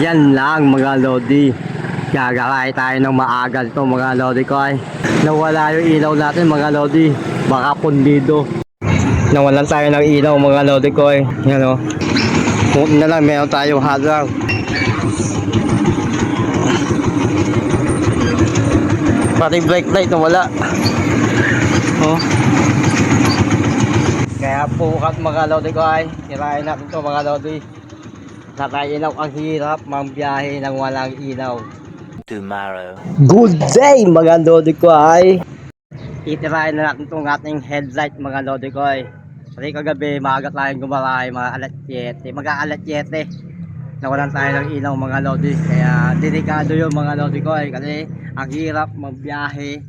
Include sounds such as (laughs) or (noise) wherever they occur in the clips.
Yan lang mga Lodi. Gagakay tayo ng maagal to mga Lodi ko ay. Nawala yung ilaw natin mga Lodi. Baka pundido. Nawalan tayo ng ilaw mga Lodi ko ay. Yan o. Buti na lang meron tayo hadang. Pati brake light nawala. Oh. Kaya pukat mga Lodi ko ay. Kirain natin to mga Lodi. Sa tayo ilaw ang hirap mambiyahe ng walang ilaw. tomorrow. Good day mga Lodi ko ay. Itirahin na natin itong ating headlight mga Lodi ko ay. Kasi kagabi maaga tayong gumarahe mga alat 7. Mga alat 7. Nawalan tayo ng ilaw mga Lodi. Kaya delikado yun mga Lodi ko ay. Kasi ang hirap magbiyahe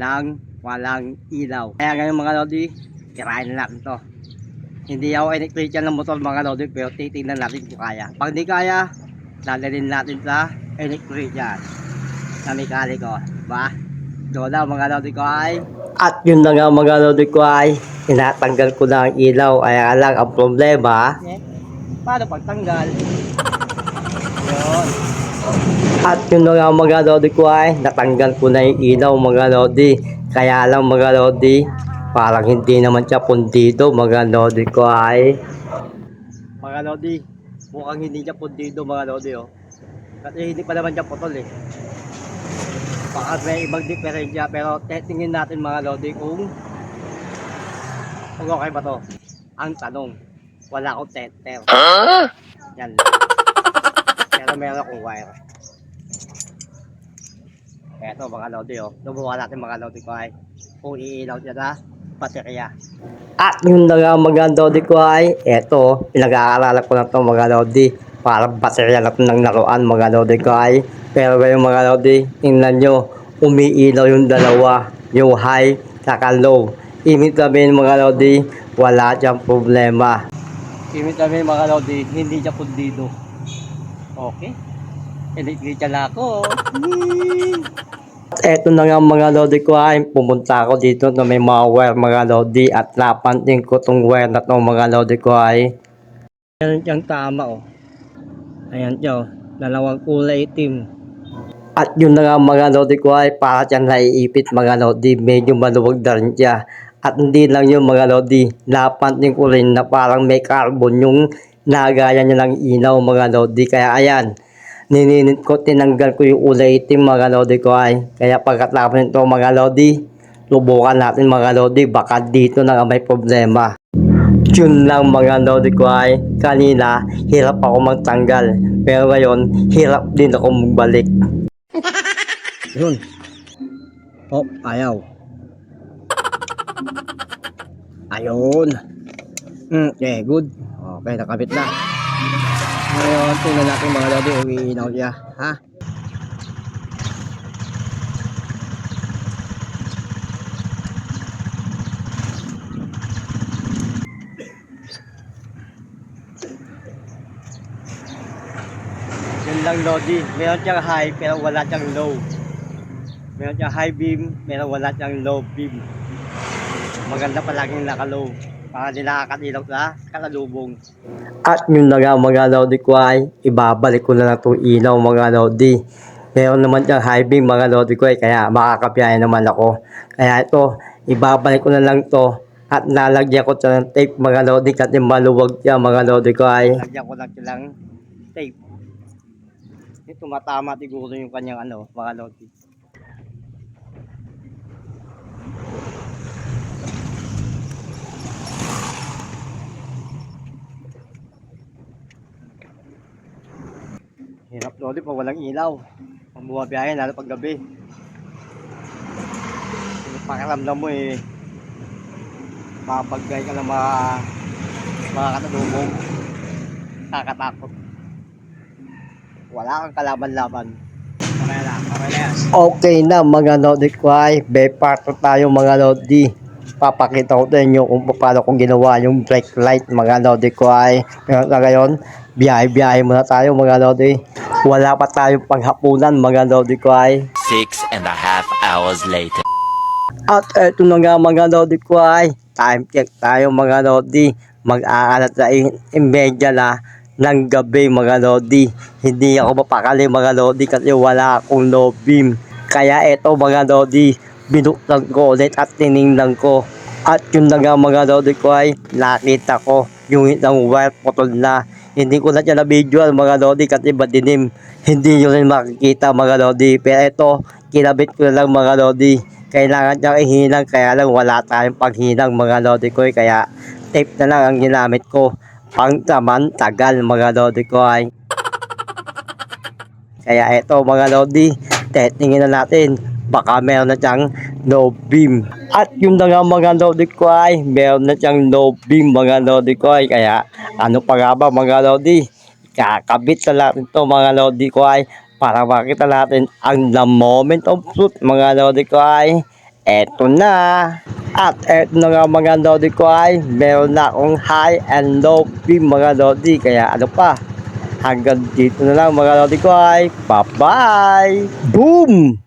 ng walang ilaw. Kaya ngayon mga Lodi, tirahin na natin to. Hindi ako electrician ng motor mga Lodi pero titingnan natin kung kaya. Pag di kaya, dadalhin natin sa electrician na mekaniko. Ba? Doon lang mga lodi ko ay. At yun na nga mga lodi ko ay, tinatanggal ko na ang ilaw. Kaya lang ang problema. Eh, paano pagtanggal? Yun. At yun na nga mga lodi ko ay, natanggal ko na yung ilaw mga lodi. Kaya lang mga lodi, parang hindi naman siya pundido mga lodi ko ay. Mga lodi, mukhang hindi siya pundido mga lodi oh. Kasi hindi pa naman siya putol eh. Baka may ibang diferensya pero testingin natin mga lodi kung kung okay ba to. Ang tanong, wala akong tester. Yan. Pero meron akong wire. Eto mga lodi oh. Lubuhan natin mga lodi ko ay kung iilaw niya na baterya. At yun na nga mga lodi ko ay eto, pinag-aalala ko na to mga lodi. Para baterya lang ng laruan mga lodi ko ay. Pero ngayon mga lodi, tingnan nyo, umiilaw yung dalawa. Yung high, saka low. Ibig sabihin mga lodi, wala siyang problema. Ibig sabihin mga lodi, hindi siya pundido. Okay. Electrical ako. At eto na nga mga lodi ko ay pumunta ako dito na may mga wire mga lodi at napansin ko tong wire na to mga lodi ko ay Ayan siyang tama oh. Ayan siya oh. Dalawang kulay itim. At yun na nga mga lodi ko ay para siyang naiipit mga lodi. Medyo maluwag na rin siya. At hindi lang yung mga lodi. Napansin ko rin na parang may carbon yung nagaya niya ng ilaw mga lodi. Kaya ayan. Nininit ko, tinanggal ko yung ulay itim mga lodi ko ay. Kaya pagkatapos nito mga lodi, lubukan natin mga lodi. Baka dito na may problema. Yun lang mga lodi ko ay kanina hirap ako magtanggal pero ngayon hirap din ako magbalik. (laughs) Yun. Oh, ayaw. Ayun. Mm, okay, good. Okay, nakabit na. Ngayon, tingnan natin mga lodi, umiinaw siya. Ha? Yun lang Lodi. Meron siyang high pero wala siyang low. Meron siyang high beam pero wala siyang low beam. Maganda palaging naka-low. Para di nakakatilaw sa kalalubong. At yun na nga mga Lodi ko ay ibabalik ko na lang itong ilaw mga Lodi. Meron naman siyang high beam mga Lodi ko ay kaya makakabiyahe naman ako. Kaya ito, ibabalik ko na lang to at nalagyan ko siya ng tape mga Lodi kasi maluwag siya mga Lodi ko ay. Ko lang silang tape. Ito tumatama siguro yung kanyang ano, mga lodi. Hirap lodi pag walang ilaw. Pag bumabiyahe, lalo pag gabi. Pakiramdam mo eh. Mapagay ka ng mga mga katulong. Kakatakot wala kang kalaban-laban. Okay na, mga Lodi ko ay Beparto tayo mga Lodi. Papakita ko sa inyo kung paano kong ginawa yung brake light mga Lodi na ngayon, biyahe-biyahe muna tayo mga Lodi. Wala pa tayong panghapunan mga Lodi ko ay. Six and a half hours later. At eto na nga mga Lodi ko ay. Time check tayo mga Lodi. Mag-aalat sa imedya na ng gabi mga lodi. Hindi ako mapakali mga lodi kasi wala akong no beam. Kaya eto mga lodi, binuksan ko ulit at tiningnan ko. At yun na nga mga lodi ko ay nakita ko yung isang wire putol na. Hindi ko na siya na video mga lodi kasi madilim. Hindi nyo rin makikita mga lodi. Pero ito, kinabit ko na lang mga lodi. Kailangan niyang ihinang kaya lang wala tayong paghinang mga lodi ko. Kaya tape na lang ang ginamit ko. Pang taman tagal mga lodi ko ay. Kaya ito mga lodi, testingin na natin. Baka meron na siyang no beam. At yung nga mga lodi ko ay, meron na siyang beam mga lodi ko ay. Kaya ano pa nga ba mga lodi? Kakabit na natin to mga lodi ko ay para makita natin ang the moment of truth mga lodi ko ay. Eto na. At eto na nga mga lodi ko ay, meron na akong high and low beam mga lodi. Kaya ano pa? Hanggang dito na lang mga lodi ko ay. Bye-bye! Boom!